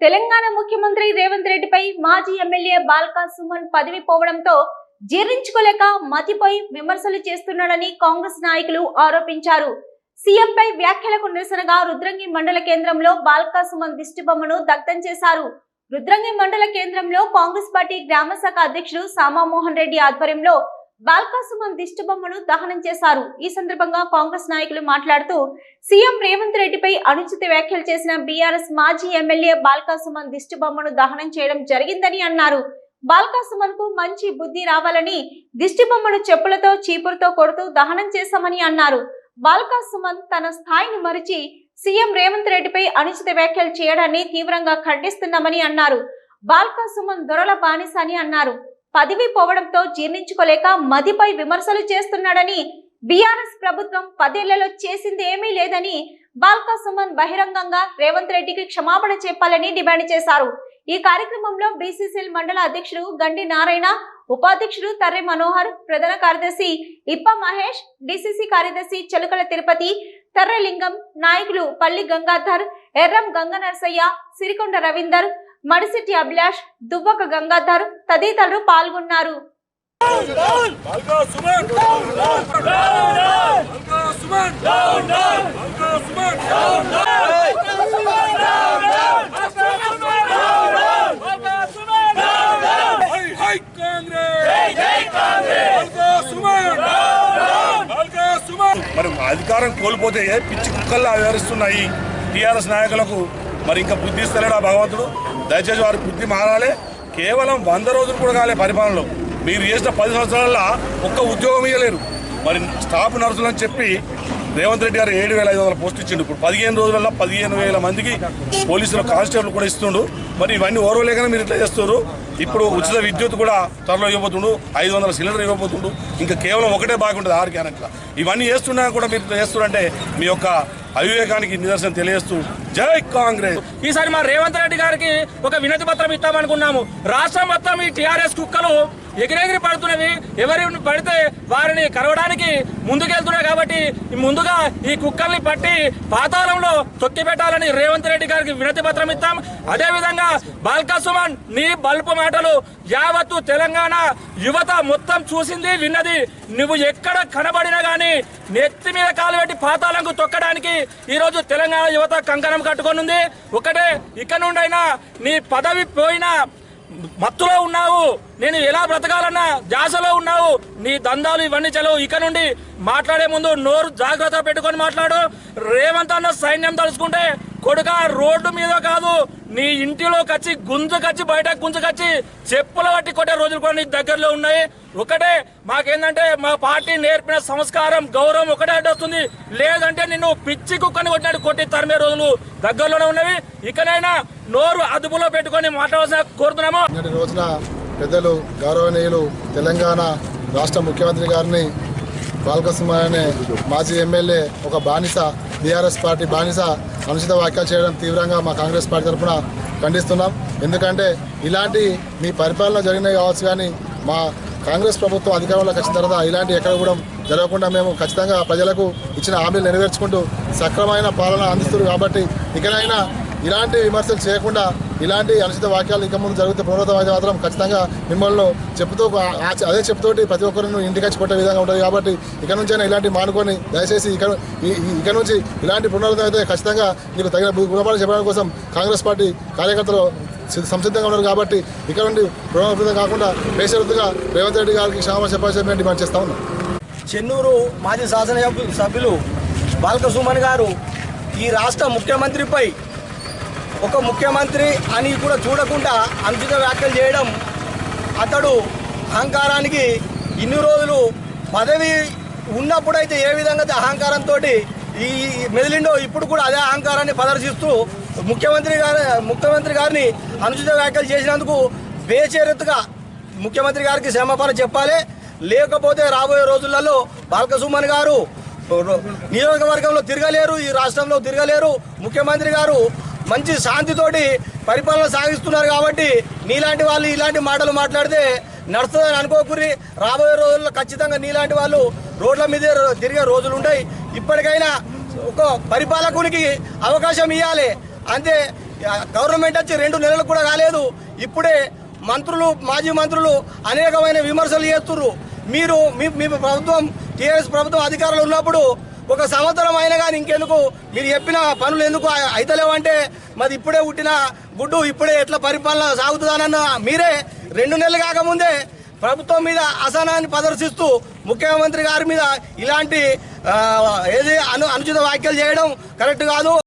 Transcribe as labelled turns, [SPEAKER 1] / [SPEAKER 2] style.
[SPEAKER 1] తెలంగాణ ముఖ్యమంత్రి రేవంత్ రెడ్డిపై మాజీ ఎమ్మెల్యే బాల్కా సుమన్ పదవి పోవడంతో జీర్ణించుకోలేక మతిపోయి విమర్శలు చేస్తున్నాడని కాంగ్రెస్ నాయకులు ఆరోపించారు. సీఎంపై వ్యాఖ్యలకు నిరసనగా రుద్రంగి మండల కేంద్రంలో బాల్కా సుమన్ దిష్టిబొమ్మను దగ్ధం చేశారు. రుద్రంగి మండల కేంద్రంలో కాంగ్రెస్ పార్టీ గ్రామ శాఖ అధ్యక్షుడు సామామోహన్ రెడ్డి ఆధ్వర్యంలో బాల్కాసుమం దిష్టిబొమ్మను దహనం చేశారు. ఈ సందర్భంగా కాంగ్రెస్ నాయకులు మాట్లాడుతూ సీఎం రేవంత్ రెడ్డిపై అనుచిత వ్యాఖ్యలు చేసిన బీఆర్ఎస్ మాజీ ఎమ్మెల్యే బాల్కాసుమన్ దిష్టిబొమ్మను దహనం చేయడం జరిగిందని అన్నారు. బాల్కాసుమన్కు మంచి బుద్ధి రావాలని దిష్టిబొమ్మను చెప్పులతో చీపురుతో కొడుతూ దహనం చేశామని అన్నారు. బాల్కా సుమన్ తన స్థాయిని మరిచి సీఎం రేవంత్ రెడ్డిపై అనుచిత వ్యాఖ్యలు చేయడాన్ని తీవ్రంగా ఖండిస్తున్నామని అన్నారు. బాల్కాసుమన్ దొరల బానిస అని అన్నారు. పదవి పోవడంతో జీర్ణించుకోలేక మదిపై విమర్శలు చేస్తున్నాడని బీఆర్ఎస్ ప్రభుత్వం పదేళ్ళలో చేసింది ఏమీ లేదని బాల్కా సుమన్ బహిరంగంగా రేవంత్ రెడ్డికి క్షమాపణ చెప్పాలని డిమాండ్ చేశారు. ఈ కార్యక్రమంలో బీసీసీఎల్ మండల అధ్యక్షుడు గండి నారాయణ ఉపాధ్యక్షుడు తర్రె మనోహర్ ప్రధాన కార్యదర్శి ఇప్ప మహేష్ డిసిసి కార్యదర్శి చెలుకల తిరుపతి తర్రెలింగం నాయకులు పల్లి గంగాధర్ ఎర్రం గంగనరసయ్య సిరికొండ రవీందర్ మడిసిటి అభిలాష్ దువ్వక గంగాధర్ తదితరులు పాల్గొన్నారు.
[SPEAKER 2] మరి అధికారం కోల్పోతే పిచ్చి కుక్కల్లా వివరిస్తున్నాయి టీఆర్ఎస్ నాయకులకు మరి ఇంకా బుద్ధి ఇస్తలేడు ఆ భగవంతుడు? దయచేసి వారి బుద్ధి మారాలి. కేవలం వంద రోజులు కూడా కాలే పరిపాలనలో. మీరు చేసిన పది సంవత్సరాల ఒక్క ఉద్యోగం ఇవ్వలేరు మరి స్టాఫ్ నర్సులు అని చెప్పి రేవంత్ రెడ్డి గారు ఏడు వేల ఐదు వందల పోస్ట్ ఇచ్చిండు. ఇప్పుడు పదిహేను రోజులలో పదిహేను వేల మందికి పోలీసులు కానిస్టేబుల్ కూడా ఇస్తుండు. మరి ఇవన్నీ ఓర్వలేకనే మీరు ఇట్లా చేస్తారు ఇప్పుడు ఉచిత విద్యుత్ కూడా త్వరలో ఇవ్వబోతుండు. ఐదు వందల సిలిండర్ ఇవ్వబోతుండు. ఇంకా కేవలం ఒకటే బాగుంటుంది ఆరు క్యానట్ల ఇవన్నీ చేస్తున్నా కూడా మీరు చేస్తున్నారంటే మీ యొక్క అవివేకానికి నిదర్శనం తెలియజేస్తూ జై కాంగ్రెస్.
[SPEAKER 3] ఈసారి మా రేవంత్ రెడ్డి గారికి ఒక వినతి పత్రం ఇస్తామనుకున్నాము రాష్ట్రం మొత్తం ఈ టీఆర్ఎస్ కుక్కలు ఎగిరెగిరి పడుతున్నవి. ఎవరి పడితే వారిని కలవడానికి ముందుకే ముందుగా ఈ కుక్కల్ని పట్టి పాతాళంలో తొక్కి పెట్టాలని రేవంత్ రెడ్డి గారికి వినతి పత్రం ఇస్తాం. అదే విధంగా బాల్కా సుమన్ నీ బల్పు మాటలు యావత్తు తెలంగాణ యువత మొత్తం చూసింది విన్నది. నువ్వు ఎక్కడ కనబడినా గానీ నెత్తి మీద కాలు పెట్టి పాతాళంకు తొక్కడానికి ఈరోజు తెలంగాణ యువత కంకణం కట్టుకొని ఉంది ఒకటే ఇక నుండైనా నీ పదవి పోయినా మత్తులో ఉన్నావు. నేను ఎలా బ్రతకాలన్నా జాసలో ఉన్నావు. నీ దందాలు ఇవన్నీ చలవు. ఇక నుండి మాట్లాడే ముందు నోరు జాగ్రత్త పెట్టుకొని మాట్లాడు. రేవంత్ అన్న సైన్యం తలుచుకుంటే కొడుక రోడ్డు మీద కాదు నీ ఇంటిలోకి వచ్చి గుంజుకొచ్చి బయట గుంజుకొచ్చి చెప్పులు పట్టి కొట్టే రోజులు కూడా నీ దగ్గరలో ఉన్నాయి. ఒకటే మాకేందంటే మా పార్టీ నేర్పిన సంస్కారం గౌరవం ఒకటే అడ్డొస్తుంది. లేదంటే నిన్ను పిచ్చి కుక్కని కొట్టినట్టు కొట్టి తరిమే రోజులు దగ్గరలోనే ఉన్నవి. ఇకనైనా నోరు అదుపులో పెట్టుకొని మాట్లాడాల్సిన కోరుతున్నాము.
[SPEAKER 4] రోజున పెద్దలు గౌరవనీయులు తెలంగాణ రాష్ట్ర ముఖ్యమంత్రి గారిని బాలకృష్ణ అనే మాజీ ఎమ్మెల్యే ఒక బానిస బీఆర్ఎస్ పార్టీ బానిస అనుచిత వ్యాఖ్యలు చేయడం తీవ్రంగా మా కాంగ్రెస్ పార్టీ తరఫున ఖండిస్తున్నాం. ఎందుకంటే ఇలాంటి మీ పరిపాలన జరిగినాయి కావచ్చు కానీ మా కాంగ్రెస్ ప్రభుత్వం అధికారంలోకి వచ్చిన తర్వాత ఇలాంటి ఎక్కడ కూడా జరగకుండా మేము ఖచ్చితంగా ప్రజలకు ఇచ్చిన హామీలు నెరవేర్చుకుంటూ సక్రమైన పాలన అందిస్తున్నారు కాబట్టి ఇకనైనా ఇలాంటి విమర్శలు చేయకుండా ఇలాంటి అనుచిత వాక్యాలు ఇక ముందు జరిగితే పునరుద్ధం మాత్రం ఖచ్చితంగా మిమ్మల్ని చెప్తూ అదే చెప్తూ ప్రతి ఒక్కరిని ఇంటికి వచ్చి కొట్టే విధంగా ఉంటుంది కాబట్టి ఇక నుంచైనా ఇలాంటి మానుకొని దయచేసి ఇక ఇక నుంచి ఇలాంటి పునరుద్ధం అయితే ఖచ్చితంగా నీకు తగిన గుణపాఠం చెప్పడం కోసం కాంగ్రెస్ పార్టీ కార్యకర్తలు సంసిద్ధంగా ఉన్నారు కాబట్టి ఇక నుండి పునరుద్ధం కాకుండా బేషరతుగా రేవంత్ రెడ్డి గారికి క్షమాపణ చెప్పాల్సి మేము డిమాండ్ చేస్తా ఉన్నాం.
[SPEAKER 5] చెన్నూరు మాజీ శాసన సభ్యులు బాలక గారు ఈ రాష్ట్ర ముఖ్యమంత్రిపై ఒక ముఖ్యమంత్రి అని కూడా చూడకుండా అనుచిత వ్యాఖ్యలు చేయడం అతడు అహంకారానికి ఇన్ని రోజులు పదవి ఉన్నప్పుడైతే ఏ విధంగా అయితే అహంకారంతో ఈ మెదిలిండో ఇప్పుడు కూడా అదే అహంకారాన్ని ప్రదర్శిస్తూ ముఖ్యమంత్రి గారి ముఖ్యమంత్రి గారిని అనుచిత వ్యాఖ్యలు చేసినందుకు బేచేరెత్తుగా ముఖ్యమంత్రి గారికి క్షమాపణ చెప్పాలి. లేకపోతే రాబోయే రోజులలో బాలకసుమన్ గారు నియోజకవర్గంలో తిరగలేరు ఈ రాష్ట్రంలో తిరగలేరు. ముఖ్యమంత్రి గారు మంచి శాంతితోటి పరిపాలన సాగిస్తున్నారు కాబట్టి నీలాంటి వాళ్ళు ఇలాంటి మాటలు మాట్లాడితే నడుస్తుందని అనుకోకూరి రాబోయే రోజుల్లో ఖచ్చితంగా నీలాంటి వాళ్ళు రోడ్ల మీదే తిరిగే రోజులు ఉంటాయి. ఇప్పటికైనా ఒక పరిపాలకునికి అవకాశం ఇవ్వాలి అంతే గవర్నమెంట్ వచ్చి రెండు నెలలు కూడా కాలేదు. ఇప్పుడే మంత్రులు మాజీ మంత్రులు అనేకమైన విమర్శలు చేస్తుర్రు. మీరు మీ మీ ప్రభుత్వం టీఆర్ఎస్ ప్రభుత్వం అధికారులు ఉన్నప్పుడు ఒక సంవత్సరం అయినా కానీ ఇంకెందుకు? మీరు చెప్పిన పనులు ఎందుకు అయితలేవంటే మరి ఇప్పుడే పుట్టిన గుడ్డు ఇప్పుడే ఎట్లా పరిపాలన సాగుతుందనన్న మీరే రెండు నెలలు కాకముందే ప్రభుత్వం మీద అసహనాన్ని ప్రదర్శిస్తూ ముఖ్యమంత్రి గారి మీద ఇలాంటి ఏది అను అనుచిత వ్యాఖ్యలు చేయడం కరెక్ట్ కాదు.